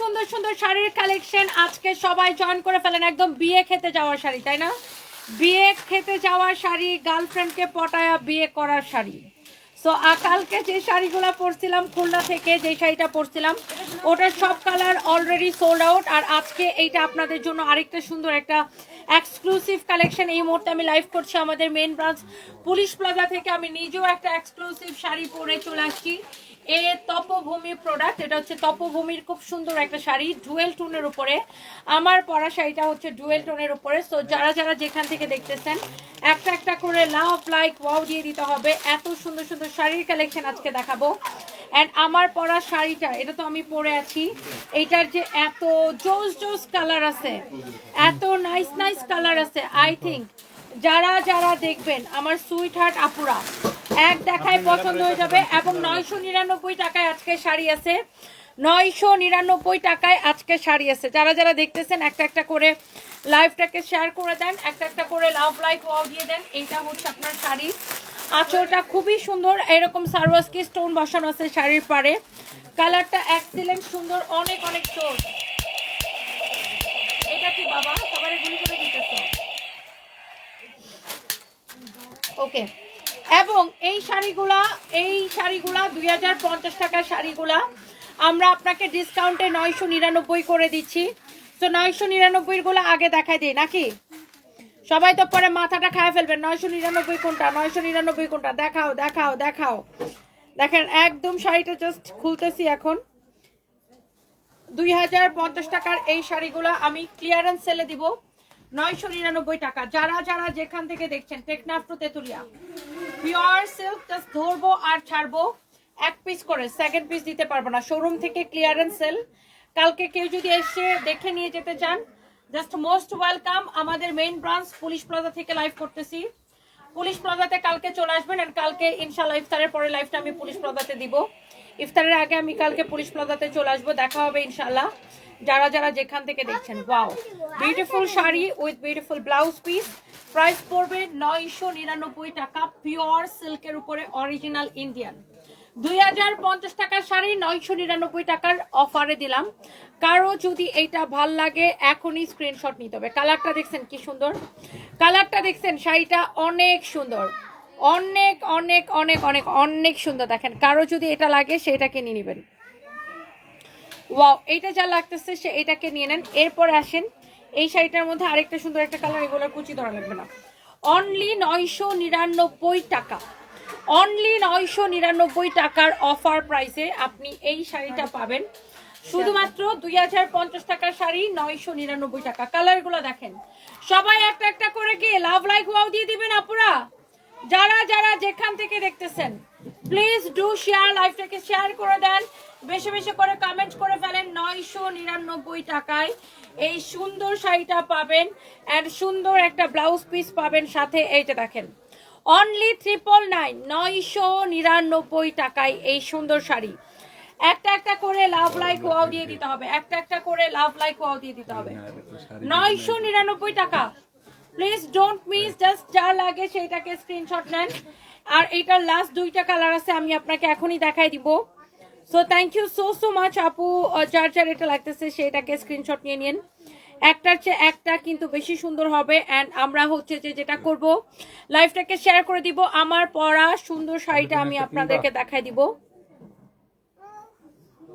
সুন্দর সুন্দর শাড়ির কালেকশন আজকে সবাই জয়েন করে ফেলেন। একদম বিয়ে খেতে যাওয়ার শাড়ি, তাই না? বিয়ে খেতে যাওয়ার শাড়ি গার্লফ্রেন্ডকে পটায়া বিয়ে করার শাড়ি। সো কালকে যে শাড়িগুলো পরছিলাম, খুলনা থেকে যে শাড়িটা পরছিলাম ওটার সব কালার অলরেডি সোল্ড আউট আর আজকে এইটা আপনাদের জন্য আরেকটা সুন্দর একটা এক্সক্লুসিভ কালেকশন এই মুহূর্তে আমি লাইভ করছি আমাদের মেন ব্রাঞ্চ পুলিশ প্লাজা থেকে আমি নিজেও একটা এক্সক্লুসিভ শাড়ি পরে চলে আসছি। এ তপভূমি প্রোডাক্ট এটা হচ্ছে তপভূমির খুব সুন্দর একটা শাড়ি, ডুয়েল টোনের উপরে। আমার পরা শাড়িটা হচ্ছে ডুয়েল টোনের উপরে। সো যারা যারা যেখান থেকে দেখতেছেন, একটা একটা করে লাভ, লাইক ওয়াও দিয়ে দিতে হবে। এত সুন্দর সুন্দর শাড়ির কালেকশন আজকে দেখাবো। অ্যান্ড আমার পরা শাড়িটা, এটা তো আমি পরে আছি। এইটার যে এত জোস জোস কালার আছে, এত নাইস নাইস কালার আছে আই থিঙ্ক যারা যারা দেখবেন, আমার সুইট হার্ট আপুরা এক দেখায় পছন্দ হয়ে যাবে এবং নয়শো নিরানব্বই টাকায় আজকে শাড়ি আছে। নয়শো নিরানব্বই টাকায় আজকে শাড়ি আছে। যারা যারা দেখতেছেন, একটা একটা করে লাইভটাকে শেয়ার করে দেন, একটা একটা করে লাভ লাইক ওয়াও দিয়ে দেন, এইটা হচ্ছে আপনার শাড়ি। আঁচলটা খুবই সুন্দর, এরকম সার্ভাসকি স্টোন বসানো আছে শাড়ির পারে কালারটা এক্সিলেন্ট সুন্দর, অনেক অনেক স্টোন এটা কি বাবা? ওকে এবং এই শাড়িগুলা এই শাড়িগুলা, দুই হাজার পঞ্চাশ টাকার শাড়িগুলা আমরা আপনাকে ডিসকাউন্টে নয়শো নিরানব্বই করে দিচ্ছি। তো নয়শো নিরানব্বই গুলো আগে দেখাই দিই, নাকি? সবাই তো পরে মাথাটা খায় ফেলবেন, নয়শো নিরানব্বই কোনটা, নয়শো নিরানব্বই কোনটা? দেখাও দেখাও দেখাও। দেখেন, একদম শাড়িটা জাস্ট খুলতেছি এখন। দুই হাজার পঞ্চাশ টাকার এই শাড়িগুলো আমি ক্লিয়ারেন্স সেলে দিব। নয়শো নিরানব্বই টাকা। যারা যারা যেখান থেকে দেখছেন, Teknaf to Tetulia. Pure silk just ধরবো আর ছাড়বো। এক পিস করে সেকেন্ড পিস দিতে পারব না। শোরুম থেকে ক্লিয়ারেন্স সেল কালকে কেউ যদি এসে দেখে নিয়ে যেতে চান জাস্ট মোস্ট ওয়েলকাম আমাদের মেইন ব্রাঞ্চ পুলিশ প্লাজা থেকে লাইভ করতেছি। পুলিশ প্লাজাতে কালকে চলে আসবেন আর কালকে ইনশাল্লাহ ইফতারের পরে লাইভটা আমি পুলিশ প্লাজাতে দিব। ইফতারের আগে আমি কালকে পুলিশ প্লাজাতে চলে আসব। দেখা হবে ইনশাল্লাহ যারা যারা যেখান থেকে দেখছেন wow beautiful sari with beautiful blouse piece price পড়বে নয়শো নিরানব্বই টাকা পিওর সিল্কের উপরে অরিজিনাল ইন্ডিয়ান দুই হাজার পঞ্চাশ টাকার শাড়ি নয়শো নিরানব্বই টাকার অফারে দিলাম। কারও যদি এইটা ভালো লাগে, এখনই স্ক্রিনশট নিতে হবে। কালারটা দেখছেন কি সুন্দর? কালারটা দেখছেন, শাড়িটা অনেক সুন্দর। অনেক অনেক অনেক অনেক অনেক সুন্দর। দেখেন, কারও যদি এটা লাগে সেটাকে নিয়ে নেবেন। ওয়াও, এইটা যা লাগতেছে সে এটাকে নিয়ে নেন। এরপর আসেন, এই শাড়িটার মধ্যে আরেকটা সুন্দর একটা কালার এগুলোর কুচি ধরা লাগবে না। অনলি নয়শো নিরানব্বই টাকা। অনলি নয়শো নিরানব্বই টাকার অফার প্রাইসে আপনি এই শাড়িটা পাবেন। শুধুমাত্র দুই হাজার পঞ্চাশ টাকার শাড়ি, নয়শো নিরানব্বই টাকা। কালারগুলো দেখেন। সবাই একটা একটা করে গিয়ে লাভ লাইক ওয়াও দিয়ে দিবেন আপুরা? যারা যারা যেখান থেকে দেখতেছেন প্লিজ ডু শেয়ার লাইভটাকে শেয়ার করে দেন। বেশি বেশি করে কমেন্ট করে ফেলেন। নয়শো নিরানব্বই টাকায় এই সুন্দর শাড়িটা পাবেন অ্যান্ড সুন্দর একটা ব্লাউজ পিস পাবেন সাথে এইটা দেখেন। অনলি ট্রিপল নাইন নয়শো নিরানব্বই টাকায় এই সুন্দর শাড়ি। একটা একটা করে লাভ লাইক ওয়াও দিয়ে দিতে হবে। একটা একটা করে লাভ লাইক ওয়াও দিয়ে দিতে হবে। নয়শো নিরানব্বই টাকা। প্লিজ ডোন্ট মিস জাস্ট যা লাগে সেইটাকে স্ক্রিনশট নেন। আর এটার লাস্ট দুইটা কালার আছে, আমি আপনাকে এখনই দেখাই দিব। So thank you so so much আপু যার যার এটা লাগতেছে সেটাকে স্ক্রিনশট নিয়ে নিন একটার চেয়ে একটা কিন্তু বেশি সুন্দর হবে অ্যান্ড আমরা হচ্ছে যে যেটা করব লাইফটাকে শেয়ার করে দিব। আমার পরা সুন্দর শাড়িটা আমি আপনাদেরকে দেখাই দিব।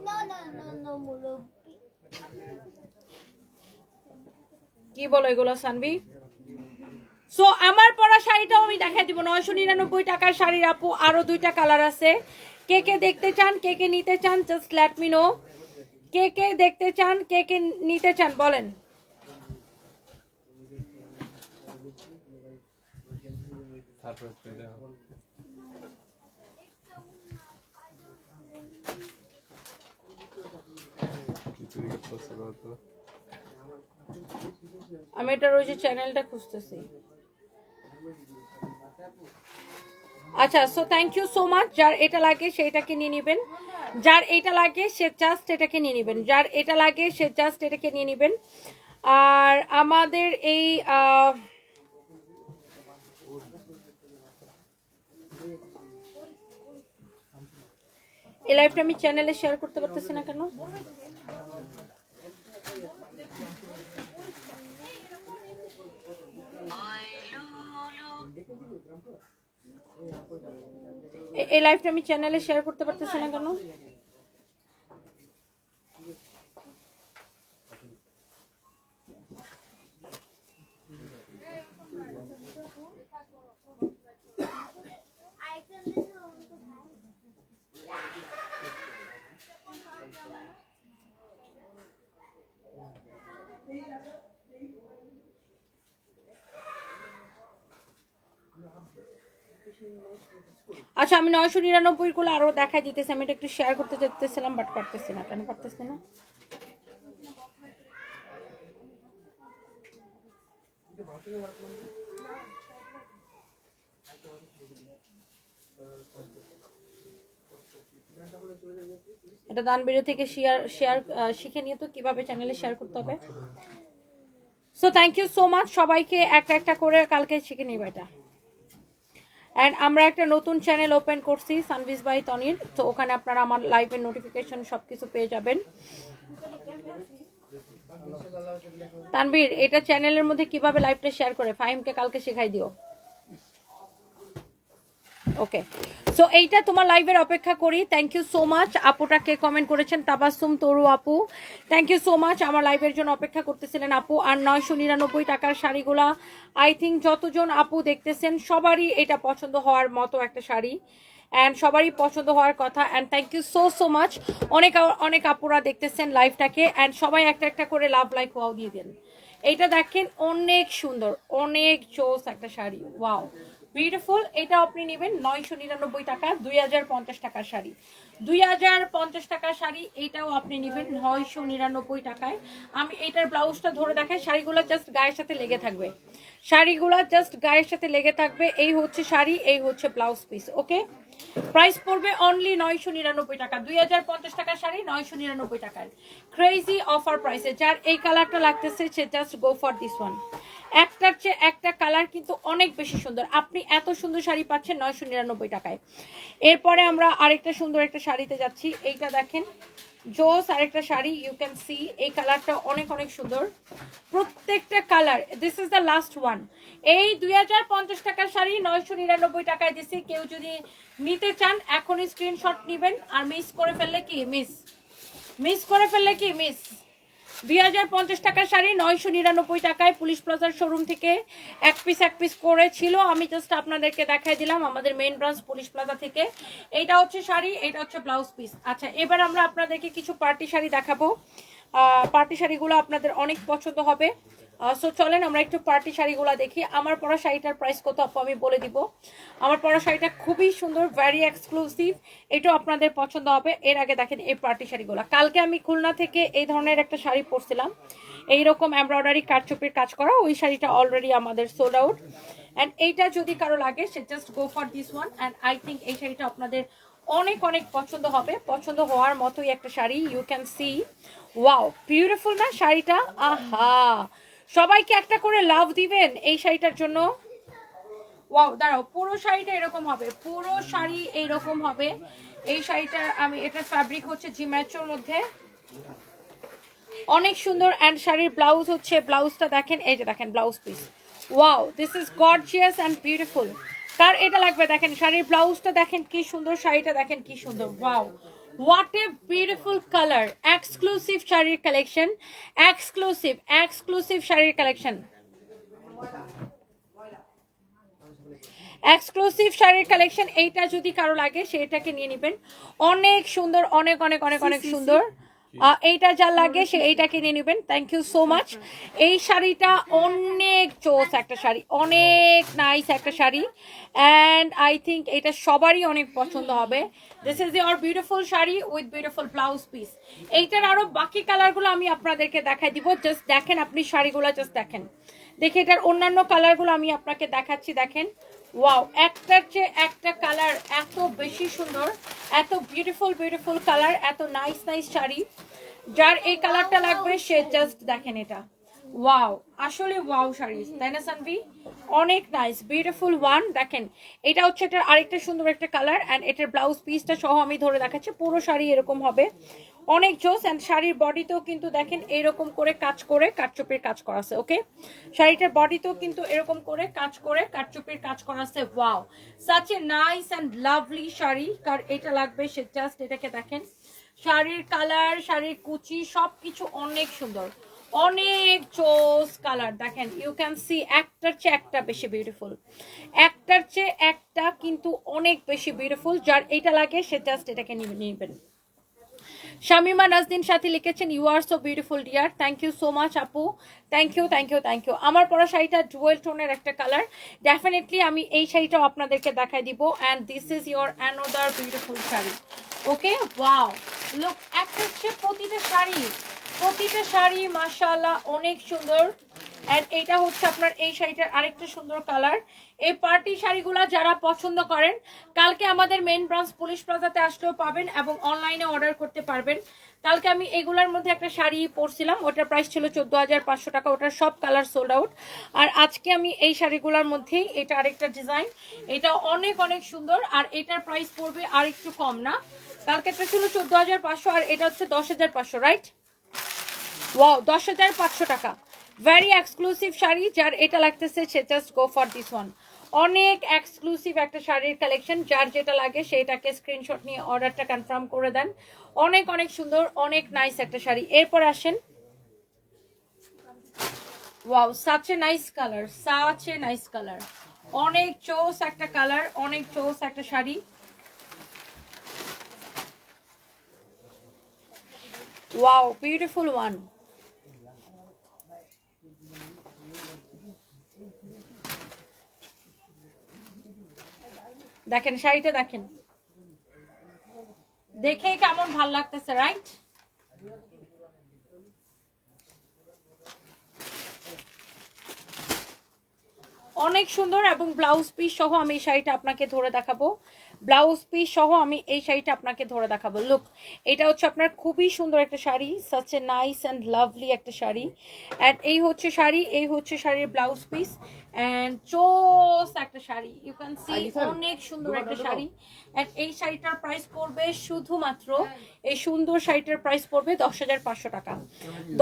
No, no, no, no, মুরব্বি। কি বলো এগুলো সানবি সো আমার পরা শাড়িটাও আমি দেখাই দিব। নয়শো নিরানব্বই টাকার শাড়ির আপু আরও দুইটা কালার আছে। কে কে দেখতে চান কে কে নিতে চান জাস্ট লেট মি নো কে কে দেখতে চান কে কে নিতে চান বলেন আমি এটার ওই যে চ্যানেলটা খুঁজতেছি। আচ্ছা so thank you so much যার এটা লাগে সেটাকে নিয়ে নেবেন। যার এটা লাগে সে জাস্ট এটাকে নিয়ে নেবেন। যার এটা লাগে সে জাস্ট এটাকে নিয়ে নেবেন। আর আমাদের এই এই লাইভটা আমি চ্যানেলে শেয়ার করতে পারতেছি না কেন? এ- এই লাইভটা আমি চ্যানেলে শেয়ার করতে পারতেছি না কেন? আচ্ছা আমি নয়শো নিরানব্বই গুলো আরও দেখাই দিতেছি। আমি এটা একটু শেয়ার করতে চাইতেছিলাম বাট পারতেছি না। কেন পারতেছি না? এটা দানবেড়ে থেকে শেয়ার শেয়ার শিখে নিয়ে তো, কীভাবে চ্যানেলে শেয়ার করতে হবে। So thank you so much সবাইকে একটা একটা করে কালকে শিখে নিব এটা। অ্যান্ড আমরা একটা নতুন চ্যানেল ওপেন করছি সানভিস বাই তনির তো ওখানে আপনারা আমার লাইভের নোটিফিকেশন সব কিছু পেয়ে যাবেন। তানবীর এটা চ্যানেলের মধ্যে কীভাবে লাইভটা শেয়ার করে? ফাহিমকে কালকে শেখাই দিও। ওকে সো এইটা তোমার লাইভের অপেক্ষা করি। থ্যাংক ইউ সো মাচ আপুটাকে কমেন্ট করেছেন? তাবাসুম, তরু আপু। থ্যাংক ইউ সো মাচ আমার লাইভের জন্য অপেক্ষা করতেছিলেন আপু। আর নয়শো নিরানব্বই টাকার শাড়িগুলা। আই থিঙ্ক যতজন আপু দেখতেছেন, সবারই এটা পছন্দ হওয়ার মতো একটা শাড়ি। অ্যান্ড সবারই পছন্দ হওয়ার কথা। And thank you so so much অনেক অনেক আপুরা দেখতেছেন লাইভটাকে অ্যান্ড সবাই একটা একটা করে লাভ লাইক ওয়াও দিয়ে দেন। এইটা দেখেন, অনেক সুন্দর, অনেক চোস একটা শাড়ি। ওয়াও বিউটিফুল এটা আপনি নেবেন নয়শো নিরানব্বই টাকা, দুই হাজার পঞ্চাশ টাকার শাড়ি। দুই হাজার পঞ্চাশ টাকার শাড়ি, এটাও আপনি নেবেন নয়শো নিরানব্বই টাকায়। আমি এটার ব্লাউজটা ধরে দেখাই, শাড়িগুলো জাস্ট গায়ের সাথে লেগে থাকবে। শাড়িগুলো জাস্ট গায়ের সাথে লেগে থাকবে, এই হচ্ছে শাড়ি, এই হচ্ছে ব্লাউজ পিস ওকে প্রাইস পড়বে অনলি নয়শো নিরানব্বই টাকা, দুই হাজার পঞ্চাশ টাকার শাড়ি, নয়শো নিরানব্বই টাকার ক্রেজি অফার প্রাইসে যার এই কালারটা লাগতেছে, সে just go for this one একটার চেয়ে একটা কালার কিন্তু অনেক বেশি সুন্দর। আপনি এত সুন্দর শাড়ি পাচ্ছেন নয়শো নিরানব্বই টাকায়। এরপরে আমরা আরেকটা সুন্দর একটা শাড়িতে যাচ্ছি। এইটা দেখেন, জোস আরেকটা শাড়ি ইউ ক্যান সি এই কালারটা অনেক অনেক সুন্দর। প্রত্যেকটা colour this is the last one এই দুই হাজার পঞ্চাশ টাকার শাড়ি নয়শো নিরানব্বই টাকায় দিছি। কেউ যদি নিতে চান, এখনই স্ক্রিনশট নেবেন। আর মিস করে ফেললে কি? মিস মিস করে ফেললে কি? মিস দুই হাজার পঞ্চাশ টাকার শাড়ি নয়শো নিরানব্বই টাকায় পুলিশ প্লাজার শোরুম থেকে এক পিস এক পিস করে ছিল। আমি জাস্ট আপনাদেরকে দেখাই দিলাম আমাদের মেইন ব্রাঞ্চ পুলিশ প্লাজা থেকে। এইটা হচ্ছে শাড়ি এটা হচ্ছে ব্লাউজ পিস আচ্ছা এবার আমরা আপনাদেরকে কিছু পার্টি শাড়ি দেখাবো। পার্টি শাড়িগুলো আপনাদের অনেক পছন্দ হবে। সো চলেন আমরা একটু পার্টি শাড়িগুলো দেখি। আমার পরা শাড়িটার প্রাইস কত আপু? আমি বলে দিব। আমার পরা শাড়িটা খুবই সুন্দর ভ্যারি এক্সক্লুসিভ এটাও আপনাদের পছন্দ হবে। এর আগে দেখেন এই পার্টি শাড়িগুলো। কালকে আমি খুলনা থেকে এই ধরনের একটা শাড়ি পরছিলাম। এইরকম এমব্রয়ডারি কারচুপির কাজ করা, ওই শাড়িটা অলরেডি আমাদের সোল্ড আউট অ্যান্ড এইটা যদি কারও লাগে, সে just go for this one and I think এই শাড়িটা আপনাদের অনেক অনেক পছন্দ হবে। পছন্দ হওয়ার মতোই একটা sari. You can see wow beautiful না শাড়িটা? আহা! সবাইকে একটা করে লাভ দিবেন এই শাড়িটার জন্য। ওয়াও, দাঁড়াও, পুরো শাড়িটা এরকম হবে, পুরো শাড়ি এইরকম হবে। এই শাড়িটার আমি, এটা ফ্যাব্রিক হচ্ছে জিম্যাচোর মধ্যে। অনেক সুন্দর অ্যান্ড শাড়ির ব্লাউজ হচ্ছে ব্লাউজটা দেখেন, এই যে দেখেন blouse piece wow this is gorgeous and beautiful কার এটা লাগবে দেখেন, শাড়ির ব্লাউজটা দেখেন কি সুন্দর, শাড়িটা দেখেন কি সুন্দর। Wow what a beautiful colour exclusive শাড়ির কালেকশন এক্সক্লুসিভ এক্সক্লুসিভ শাড়ির কালেকশন এক্সক্লুসিভ শাড়ির কালেকশন এইটা যদি কারও লাগে সেটাকে নিয়ে নেবেন। অনেক সুন্দর অনেক অনেক অনেক অনেক সুন্দর। এইটা যা লাগে সে এইটা কিনে নেবেন। থ্যাংক ইউ সো মাচ এই শাড়িটা অনেক চোস একটা শাড়ি অনেক নাইস একটা শাড়ি। অ্যান্ড আই থিঙ্ক এটা সবারই অনেক পছন্দ হবে। This is your beautiful sari with beautiful blouse piece এইটার আরও বাকি কালারগুলো আমি আপনাদেরকে দেখাই দিব। জাস্ট দেখেন আপনি শাড়িগুলো জাস্ট দেখেন। দেখে এটার অন্যান্য কালারগুলো আমি আপনাকে দেখাচ্ছি দেখেন। ওয়াও একটার চেয়ে একটা কালার এত বেশি সুন্দর এত বিউটিফুল বিউটিফুল কালার এত নাইস নাইস শাড়ি। যার এই কালারটা লাগবে সে জাস্ট দেখেন এটা। ওয়াও আসলে ওয়াও শাড়ি তাই না সানভি? অনেক নাইস বিউটিফুল ওয়ান দেখেন। এটা হচ্ছে এটার আরেকটা সুন্দর একটা কালার অ্যান্ড এটার ব্লাউজ পিসটা সহ আমি ধরে দেখাচ্ছি পুরো শাড়ি এরকম হবে। অনেক জোস অ্যান্ড শাড়ির বডিতেও কিন্তু দেখেন এরকম করে কাজ করে কাটচুপির কাজ করা আছে ওকে শাড়িটার বডিতেও কিন্তু এরকম করে কাজ করে কাটচুপির কাজ করা আছে wow such a nice and lovely sari, কার এটা লাগবে সে জাস্ট এটাকে দেখেন। শাড়ির কালার শাড়ির কুচি, সবকিছু অনেক সুন্দর। অনেক চোস কালার দেখেন ইউ ক্যান সি একটার চেয়ে একটা বেশি বিউটিফুল একটার চেয়ে একটা কিন্তু অনেক বেশি বিউটিফুল যার এটা লাগে সে জাস্ট এটাকে নিবে- নেবেন। শামিমা নাজদিন সাথে লিখেছেন you are so beautiful dear thank you so much আপু। Thank you thank you thank you আমার পরা শাড়িটা ডুয়েল টোনের একটা কালার ডেফিনেটলি আমি এই শাড়িটাও আপনাদেরকে দেখাই দিব। And this is your another beautiful sari. Okay wow লোক একটা হচ্ছে প্রতিটা শাড়ি। প্রতিটা শাড়ি মাসাল্লাহ অনেক সুন্দর। অ্যান্ড এটা হচ্ছে আপনার এই শাড়িটার আরেকটা সুন্দর কালার এই পার্টি শাড়িগুলো যারা পছন্দ করেন, কালকে আমাদের মেন ব্রাঞ্চ পুলিশ প্লাজাতে আসলেও পাবেন এবং অনলাইনে অর্ডার করতে পারবেন। কালকে আমি এগুলোর মধ্যে একটা শাড়ি পরছিলাম, ওটার প্রাইস ছিল চোদ্দ হাজার পাঁচশো টাকা, ওটার সব কালার সোল্ড আউট আর আজকে আমি এই শাড়িগুলোর মধ্যেই এটা আরেকটা ডিজাইন এটা অনেক অনেক সুন্দর আর এটার প্রাইস পড়বে আর একটু কম না। কালকেটা ছিল চোদ্দ হাজার পাঁচশো আর এটা হচ্ছে দশ হাজার পাঁচশো রাইট ওয়াও দশ হাজার পাঁচশো টাকা। ভেরি এক্সক্লুসিভ শাড়ি, যার এটা লাগতেছে, সে just go for this one অনেক এক্সক্লুসিভ একটা শাড়ির কালেকশন যার যেটা লাগে সেটাকে স্ক্রিনশট নিয়ে অর্ডারটা কনফার্ম করে দেন। অনেক অনেক সুন্দর, অনেক নাইস একটা শাড়ি। এরপর আসেন। Wow such a nice colour such a nice colour অনেক চোস একটা কালার অনেক চোস একটা শাড়ি। ওয়াও বিউটিফুল ওয়ান দেখেন, শাড়িটা দেখেন। দেখেই কেমন ভালো লাগতেছে রাইট অনেক সুন্দর এবং ব্লাউজ পিস সহ আমি এই শাড়িটা আপনাকে ধরে দেখাবো। ব্লাউজ পিস সহ আমি এই শাড়িটা আপনাকে ধরে দেখাবো। লুক এটা হচ্ছে আপনার খুবই সুন্দর একটা sari such a nice and lovely একটা শাড়ি। অ্যান্ড এই হচ্ছে শাড়ি, এই হচ্ছে শাড়ির ব্লাউজ পিস অ্যান্ড চোস একটা শাড়ি। ইউ ক্যান সি অনেক সুন্দর একটা শাড়ি। অ্যান্ড এই শাড়িটার প্রাইস পড়বে শুধুমাত্র এই সুন্দর শাড়িটার প্রাইস পড়বে দশ হাজার পাঁচশো টাকা।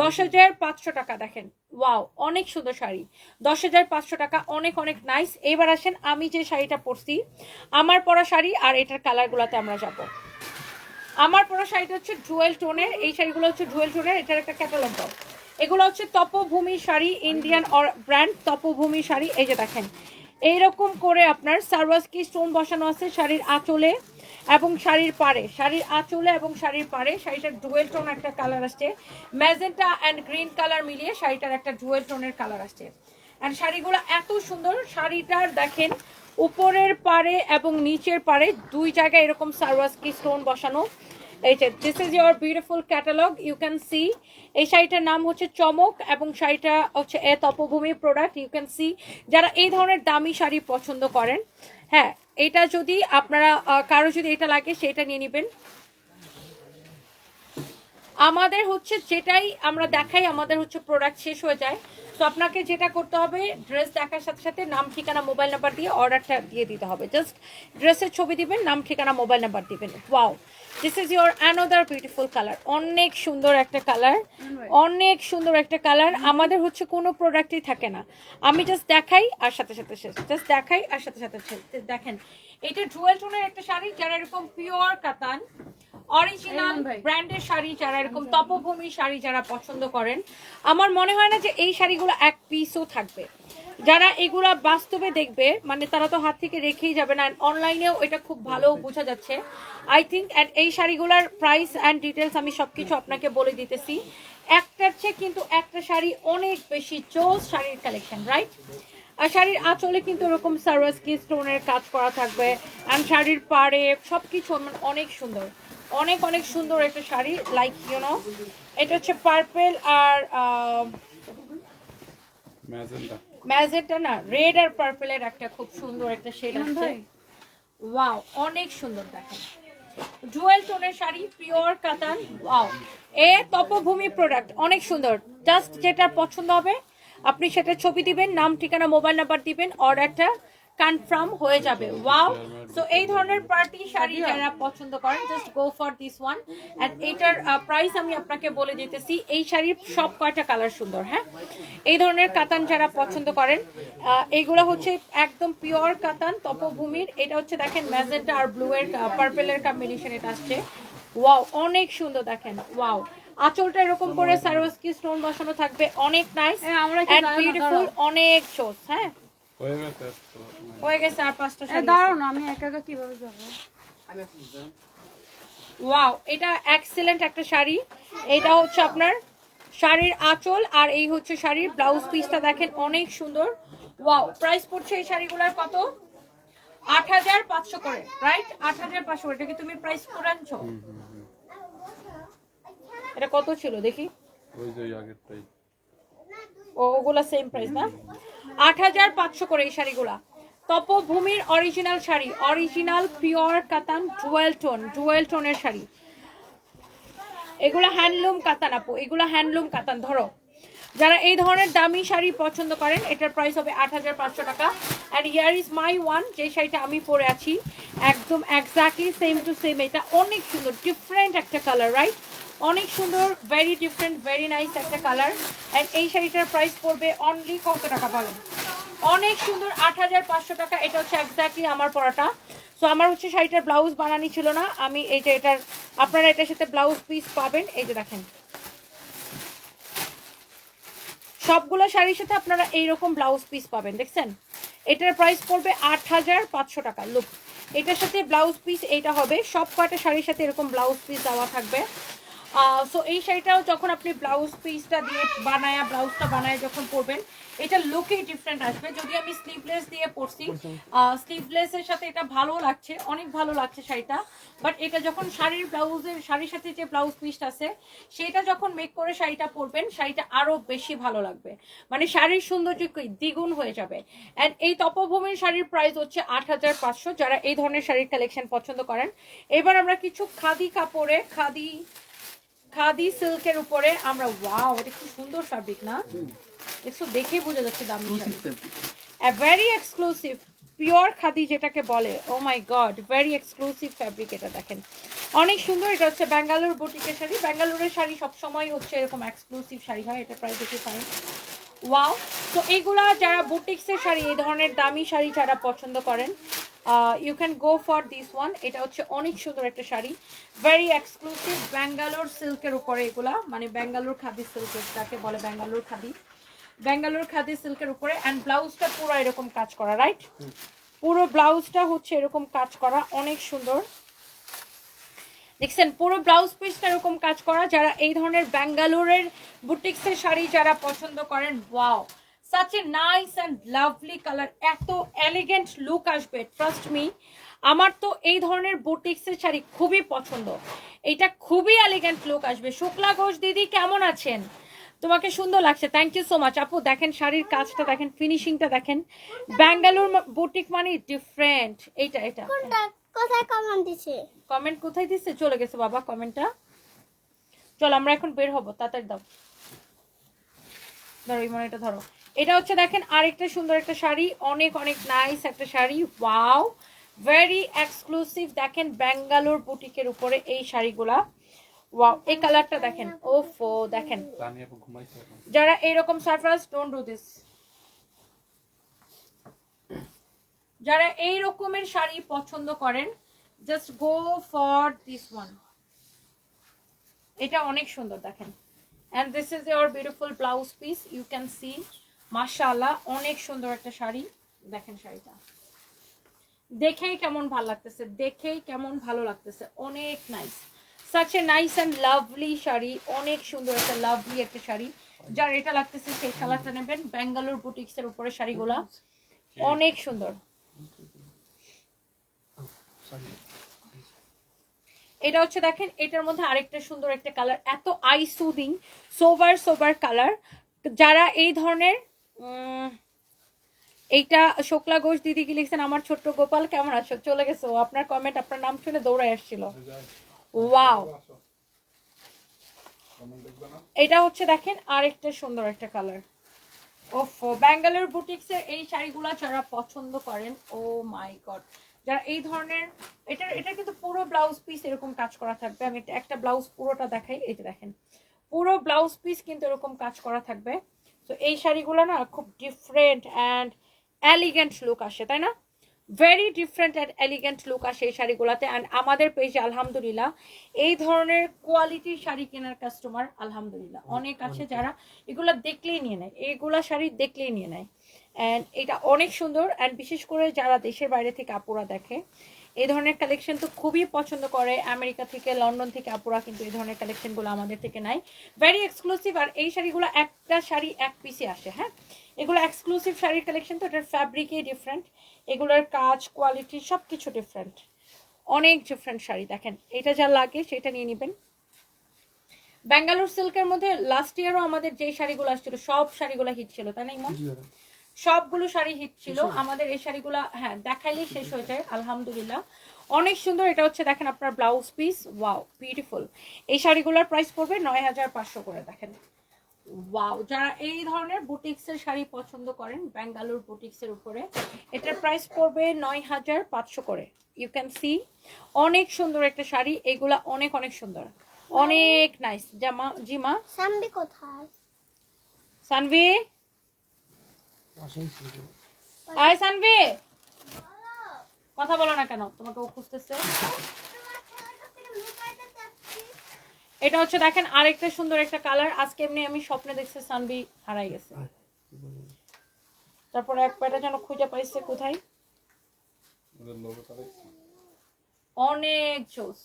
দশ হাজার পাঁচশো টাকা দেখেন। ওয়াও অনেক সুন্দর শাড়ি। দশ হাজার পাঁচশো টাকা অনেক অনেক নাইস এবার আসেন আমি যে শাড়িটা পরছি আমার পরা শাড়ি আর এটার কালারগুলোতে আমরা যাব। আমার পরা শাড়িটা হচ্ছে ডুয়েল টোনের এই শাড়িগুলো হচ্ছে ডুয়েল টোনের এটার একটা ক্যাটালগ দাও এগুলো হচ্ছে তপভূমি শাড়ি ইন্ডিয়ান ব্র্যান্ড তপভূমি শাড়ি। এই যে দেখেন, এইরকম করে আপনার সার্ভাসকি স্টোন বসানো আছে শাড়ির আঁচলে এবং শাড়ির পাড়ে? শাড়ির আঁচলে এবং শাড়ির পাড়ে শাড়িটার ডুয়েল টোন একটা কালার আসছে। ম্যাজেন্টা অ্যান্ড গ্রিন কালার মিলিয়ে শাড়িটার একটা ডুয়েল টোনের কালার আসছে। অ্যান্ড শাড়িগুলো এত সুন্দর, শাড়িটার দেখেন, উপরের পাড়ে এবং নিচের পাড়ে দুই জায়গায় এরকম সার্ভাসকি স্টোন বসানো। এই যে this is your beautiful catalogue you can see এই শাড়িটার নাম হচ্ছে চমক এবং শাড়িটা হচ্ছে a Tapobhumi product you can see যারা এই ধরনের দামি শাড়ি পছন্দ করেন হ্যাঁ এটা যদি আপনারা কারও যদি এটা লাগে, সেটা নিয়ে নেবেন। আমাদের হচ্ছে যেটাই আমরা দেখাই, আমাদের হচ্ছে প্রোডাক্ট শেষ হয়ে যায়। তো আপনাকে যেটা করতে হবে ড্রেস দেখার সাথে সাথে নাম, ঠিকানা মোবাইল নাম্বার দিয়ে অর্ডারটা দিয়ে দিতে হবে। জাস্ট ড্রেসের ছবি দিবেন, নাম, ঠিকানা মোবাইল নাম্বার দিবেন। Wow this is your another beautiful colour অনেক সুন্দর একটা কালার অনেক সুন্দর একটা কালার আমাদের হচ্ছে কোনো প্রোডাক্টই থাকে না। আমি জাস্ট দেখাই আর সাথে সাথে শেষ। জাস্ট দেখাই আর সাথে সাথে শেষ। দেখেন এটা ডুয়েল টোনের একটা শাড়ি যারা এরকম পিওর কাতান অরিজিনাল ব্র্যান্ডের শাড়ি যারা এরকম তপভূমি শাড়ি যারা পছন্দ করেন আমার মনে হয় না যে এই শাড়িগুলো এক পিসও থাকবে। যারা এগুলা বাস্তবে দেখবে মানে তারা তো হাত থেকে রেখেই যাবে না অনলাইনেও এটা খুব ভালো বোঝা যাচ্ছে। আই থিঙ্ক অ্যান্ড এই শাড়িগুলোর প্রাইস অ্যান্ড ডিটেলস আমি সবকিছু আপনাকে বলে দিতেছি। একটার চেয়ে কিন্তু একটা শাড়ি অনেক বেশি চোস শাড়ির কালেকশন রাইট আর শাড়ির আঁচলে কিন্তু এরকম সার্ভাস কি স্টোনের কাজ করা থাকবে অ্যান্ড শাড়ির পাড়ে সব কিছু অনেক সুন্দর। অনেক অনেক সুন্দর একটা শাড়ি লাইক ইউনো এটা হচ্ছে পার্পেল আর ম্যাজেন্টা। ম্যাজেন্টা না রেড আর পার্পলের একটা খুব সুন্দর একটা শেড আছে। ওয়াও অনেক সুন্দর দেখেন জুয়েল টোনের শাড়ি পিওর কাতান ওয়াও এ তপভূমি প্রোডাক্ট অনেক সুন্দর। জাস্ট যেটা পছন্দ হবে আপনি সেটা ছবি দিবেন নাম ঠিকানা মোবাইল নাম্বার দিবেন অর্ডারটা কনফার্ম হয়ে যাবে। ওয়াও সো এই ধরনের পার্টি শাড়ি যারা পছন্দ করেন just go for this one and এটার প্রাইস আমি আপনাকে বলে দিতেছি এই শাড়ির সব কয়টা কালার সুন্দর হ্যাঁ? এই ধরনের কাতান যারা পছন্দ করেন আহ, এইগুলো হচ্ছে একদম পিওর কাতান তপভূমির। এটা হচ্ছে দেখেন ম্যাজেন্টা আর ব্লু এর পার্পেলের কম্বিনেশন এটা আসছে। ওয়াও অনেক সুন্দর দেখেন। ওয়াও আঁচলটা এরকম করে সারোয়াসকি স্টোন বসানো থাকবে। অনেক নাইস দাঁড়ানো, বিউটিফুল অনেক চোস হ্যাঁ? হয়ে গেছে আর পাঁচটা শাড়ি দাঁড়াও না আমি একা একা কীভাবে যাব? ওয়াও এটা এক্সেলেন্ট একটা শাড়ি। এটা হচ্ছে আপনার শাড়ির আঁচল আর এই হচ্ছে শাড়ির ব্লাউজ পিসটা দেখেন অনেক সুন্দর। ওয়াও প্রাইস পড়ছে এই শাড়িগুলোর কত? আট হাজার পাঁচশো করে রাইট আট হাজার পাঁচশো করে এটা কি তুমি প্রাইস করে আনছো? এটা কত ছিল দেখি? ওই যে ওগুলা সেম প্রাইস না? আট হাজার পাঁচশো করে এই শাড়িগুলা। তপভূমির অরিজিনাল শাড়ি অরিজিনাল পিওর কাতান ডুয়েল টোন ডুয়েল টোনের শাড়ি। এগুলো হ্যান্ডলুম কাতান আপু, এগুলো হ্যান্ডলুম কাতান, ধরো। যারা এই ধরনের দামি শাড়ি পছন্দ করেন, এটার প্রাইস হবে আট হাজার পাঁচশো টাকা। And here is my one যে শাড়িটা আমি পরে আছি, একদম এক্স্যাক্টলি সেম টু সেম এটা অনেক সুন্দর ডিফারেন্ট একটা কালার রাইট অনেক সুন্দর ভেরি ডিফারেন্ট ভেরি নাইস একটা কালার অ্যান্ড এই শাড়িটার প্রাইস পড়বে অনলি কত টাকা বলেন? অনেক সুন্দর আট হাজার পাঁচশো টাকা। এটা হচ্ছে এক্স্যাক্টলি আমার পরাটা। সো আমার হচ্ছে শাড়িটার ব্লাউজ বানানি ছিল না। আমি এই যে এটার, আপনারা এটার সাথে ব্লাউজ পিস পাবেন। এই যে দেখেন। সবগুলো শাড়ির সাথে আপনারা এইরকম ব্লাউজ পিস পাবেন, দেখছেন? এটার প্রাইস পড়বে আট হাজার পাঁচশো টাকা। লুক এটার সাথে ব্লাউজ পিস এইটা হবে। সব কয়টা শাড়ির সাথে এরকম ব্লাউজ পিস দেওয়া থাকবে? সো এই শাড়িটাও যখন আপনি ব্লাউজ পিসটা দিয়ে বানায়া ব্লাউজটা বানায় যখন পরবেন, এটা লুকেই ডিফারেন্ট আসবে। যদি আমি স্লিভলেস দিয়ে পরছি স্লিভলেসের সাথে এটা ভালো লাগছে, অনেক ভালো লাগছে শাড়িটা। বাট এটা যখন শাড়ির ব্লাউজের শাড়ির সাথে যে ব্লাউজ পিসটা আছে, সেটা যখন মেক করে শাড়িটা পরবেন, শাড়িটা আরও বেশি ভালো লাগবে। মানে শাড়ির সৌন্দর্য দ্বিগুণ হয়ে যাবে। অ্যান্ড এই তপভূমির শাড়ির প্রাইস হচ্ছে আট হাজার পাঁচশো। যারা এই ধরনের শাড়ির কালেকশন পছন্দ করেন, এবার আমরা কিছু খাদি কাপড়ে, খাদি খাদি সিল্কের উপরে আমরা ওয়াও এটা কি সুন্দর ফ্যাব্রিক না? একটু দেখেই বোঝা যাচ্ছে দামি ভেরি এক্সক্লুসিভ পিওর খাদি যেটাকে বলে ও my God very exclusive fabric এটা দেখেন। অনেক সুন্দর, এটা হচ্ছে ব্যাঙ্গালোর বুটিকের শাড়ি। ব্যাঙ্গালোরের শাড়ি সবসময় হচ্ছে এরকম এক্সক্লুসিভ শাড়ি হয়, এটা প্রায় দেখে ফাইন ওয়াও তো এইগুলা যারা বুটিক্সের শাড়ি, এই ধরনের দামি শাড়ি যারা পছন্দ করেন you can go for this one এটা হচ্ছে অনেক সুন্দর একটা শাড়ি। ভেরি এক্সক্লুসিভ ব্যাঙ্গালোর সিল্কের উপরে এগুলা মানে ব্যাঙ্গালোর খাদি সিল্কের যাকে বলে ব্যাঙ্গালোর খাদি। ব্যাঙ্গালোর খাদি সিল্কের উপরে অ্যান্ড ব্লাউজটা পুরো এরকম কাজ করা রাইট পুরো ব্লাউজটা হচ্ছে এরকম কাজ করা অনেক সুন্দর। দেখছেন পুরো ব্লাউজ পিসটা এরকম কাজ করা যারা এই ধরনের ব্যাঙ্গালোরের বুটিক্সের শাড়ি যারা পছন্দ করেন wow such a nice and lovely colour এত এলিগেন্ট লুক আসবে ট্রাস্ট মি আমার তো এই ধরনের বুটিক্সের শাড়ি খুবই পছন্দ। এটা খুবই এলিগেন্ট লুক আসবে। শুক্লা ঘোষ দিদি কেমন আছেন? তোমাকে সুন্দর লাগছে। থ্যাংক ইউ সো মাচ আপু দেখেন শাড়ির কাজটা দেখেন ফিনিশিংটা দেখেন। ব্যাঙ্গালোর বুটিক মানে ডিফারেন্ট এইটা এটা কোথায় কমেন্ট দিছে? কমেন্ট কোথায় দিচ্ছে চলে গেছে বাবা কমেন্টটা চল আমরা এখন বের হব। তাড়াতাড়ি দাও। ধরো এই এটা ধরো। এটা হচ্ছে দেখেন আরেকটা সুন্দর একটা শাড়ি অনেক অনেক নাইস একটা শাড়ি। ওয়াও ভেরি এক্সক্লুসিভ দেখেন ব্যাঙ্গালোর বুটিকের উপরে এই শাড়িগুলা। ওয়াও এই কালারটা দেখেন। ওফো দেখেন। রানী আপু ঘুমাইছে এখন। যারা এইরকম সারপ্রাইজ ডোন্ট ডু দিস যারা এই রকমের শাড়ি পছন্দ করেন just go for this one এটা অনেক সুন্দর দেখেন। And this is your beautiful blouse piece you can see মাশাআল্লাহ, অনেক সুন্দর একটা শাড়ি। দেখেন শাড়িটা। দেখেই কেমন ভালো লাগতেছে, দেখেই কেমন ভালো লাগতেছে। অনেক nice such a nice and lovely sari, অনেক সুন্দর একটা লাভলি একটা শাড়ি। যার এটা লাগতেছে সেই কালারটা নেবেন ব্যাঙ্গালোর বুটিক্সের উপরে শাড়িগুলা। অনেক সুন্দর। এটা হচ্ছে দেখেন, এটার মধ্যে আরেকটা সুন্দর একটা কালার, এত eye soothing sober sober colour. যারা এই ধরনের এইটা শোকলা ঘোষ দিদি কি লিখছেন? আমার ছোট্ট গোপাল, কেমন আছো? চলে গেছো। আপনার কমেন্ট আপনার নাম শুনে দৌড়ায় আসছিল। ওয়াও এটা হচ্ছে দেখেন আরেকটা সুন্দর একটা কালার ওফ ব্যাঙ্গালোর বুটিক্সের এই শাড়িগুলো যারা পছন্দ করেন ও মাই গড যারা এই ধরনের, এটা এটা কিন্তু পুরো ব্লাউজ পিস এরকম কাজ করা থাকবে। আমি একটা- একটা ব্লাউজ পুরোটা দেখাই। এই যে দেখেন, পুরো ব্লাউজ পিস কিন্তু এরকম কাজ করা থাকবে। তো এই শাড়িগুলো না খুব ডিফারেন্ট অ্যান্ড এলিগেন্ট লুক আসে তাই না? Very different and elegant look আসে এই শাড়িগুলোতে অ্যান্ড আমাদের পেজে আলহামদুলিল্লাহ এই ধরনের কোয়ালিটির শাড়ি কেনার কাস্টমার আলহামদুলিল্লাহ। অনেক আছে যারা এগুলো দেখলেই নিয়ে নেয় এইগুলা শাড়ি দেখলেই নিয়ে নেয়। অ্যান্ড এটা অনেক সুন্দর অ্যান্ড বিশেষ করে যারা দেশের বাইরে থেকে আপুরা দেখে এই ধরনের কালেকশন তো খুবই পছন্দ করে আমেরিকা থেকে, লন্ডন থেকে আপুরা কিন্তু এই ধরনের কালেকশনগুলো আমাদের থেকে নাই ভেরি এক্সক্লুসিভ আর এই শাড়িগুলো একটা শাড়ি এক পিসে আসে হ্যাঁ? এগুলো এক্সক্লুসিভ শাড়ির কালেকশন তো, এটার ফ্যাব্রিকই ডিফারেন্ট এগুলোর কাজ কোয়ালিটি সব কিছু ডিফারেন্ট অনেক ডিফারেন্ট শাড়ি, দেখেন, এটা যা লাগে সেটা নিয়ে নেবেন। ব্যাঙ্গালোর সিল্কের মধ্যে লাস্ট ইয়ারও আমাদের যে শাড়িগুলো আসছিল, সব শাড়িগুলো হিট ছিল, তাই না ইমন? সবগুলো শাড়ি হিট ছিল। আমাদের এই শাড়িগুলো হ্যাঁ দেখাইলেই শেষ হয়ে যায় আলহামদুলিল্লাহ। অনেক সুন্দর এটা হচ্ছে দেখেন আপনার ব্লাউজ পিস ওয়াও বিউটিফুল এই শাড়িগুলোর প্রাইস পড়বে নয় হাজার পাঁচশো করে দেখেন। ওয়াও যারা এই ধরনের বুটিক্সের শাড়ি পছন্দ করেন ব্যাঙ্গালোর বুটিক্সের উপরে এটার প্রাইস পড়বে নয় হাজার পাঁচশো করে। ইউ ক্যান সি অনেক সুন্দর একটা শাড়ি এগুলা অনেক অনেক সুন্দর। অনেক নাইস জামা জিমা? সামবি কোথায়? সানভি? আয় সানভি। কথা বলো না কেন তোমাকে ও খুঁজতেছে। এটা হচ্ছে দেখেন আরেকটা সুন্দর একটা কালার আজকে এমনি আমি স্বপ্নে দেখছি সানভি হারাই গেছে। তারপরে এক প্যাটা যেন খুঁজে পাইছে কোথায়? অনেক জোস।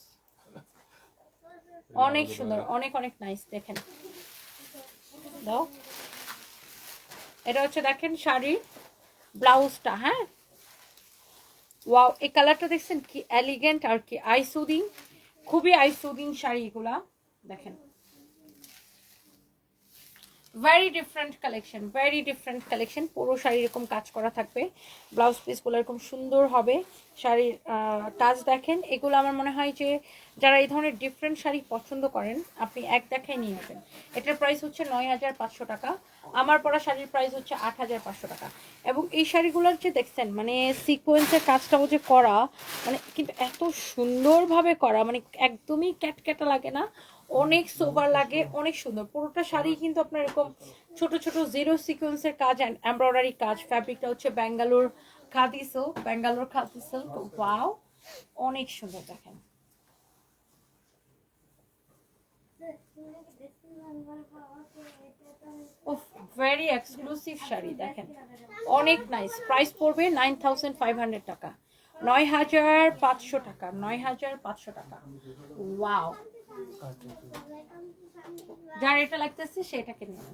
অনেক সুন্দর অনেক অনেক নাইস দেখেন। দাও। এটা হচ্ছে দেখেন শাড়ির ব্লাউজটা হ্যাঁ? ওয়াও, এই কালারটা দেখছেন কি এলিগেন্ট আর কি আইসুদিং খুবই আইসুদিং শাড়ি এগুলা দেখেন। Very different collection very different collection পুরো শাড়ি এরকম কাজ করা থাকবে। ব্লাউজ পিসগুলো এরকম সুন্দর হবে। শাড়ির টাচ দেখেন। এগুলো আমার মনে হয় যে, যারা এই ধরনের ডিফারেন্ট শাড়ি পছন্দ করেন, আপনি এক দেখায় নিয়ে নেবেন। এটার প্রাইস হচ্ছে নয় হাজার পাঁচশো টাকা। আমার পরা শাড়ির প্রাইস হচ্ছে আট হাজার পাঁচশো টাকা। এবং এই শাড়িগুলোর যে দেখছেন মানে সিকোয়েন্সের কাজটাও যে করা মানে কিন্তু এত সুন্দরভাবে করা মানে একদমই ক্যাটক্যাটা লাগে না। অনেক সোবার লাগে, অনেক সুন্দর। পুরোটা শাড়ি কিন্তু আপনার এরকম ছোট ছোট জিরো সিকোয়েন্সের কাজ অ্যান্ড এমব্রয়ডারি কাজ। ফ্যাব্রিকটা হচ্ছে Bangalore khadi silk Bangalore khadi silk wow অনেক সুন্দর দেখেন। ভেরি এক্সক্লুসিভ শাড়ি দেখেন। অনেক নাইস প্রাইস পড়বে নাইন থাউজেন্ড ফাইভ হান্ড্রেড টাকা। নয় হাজার পাঁচশো টাকা, নয় হাজার পাঁচশো টাকা। ওয়াও যার এটা লাগতেছে সেটাকে নিয়ে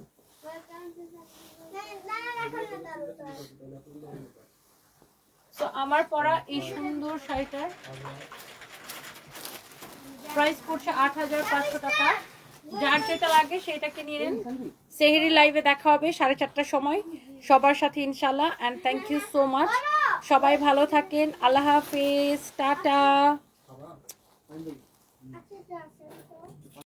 তো আমার পরা এই সুন্দর শাড়িটার প্রাইস পড়ছে আট হাজার পাঁচশো টাকা। যার যেটা লাগে সেটাকে নিয়ে নিন। সেহেরি লাইভে দেখা হবে সাড়ে চারটার সময়। সবার সাথে ইনশাল্লাহ and thank you so much সবাই ভালো থাকেন। আল্লাহ হাফেজ। টাটা।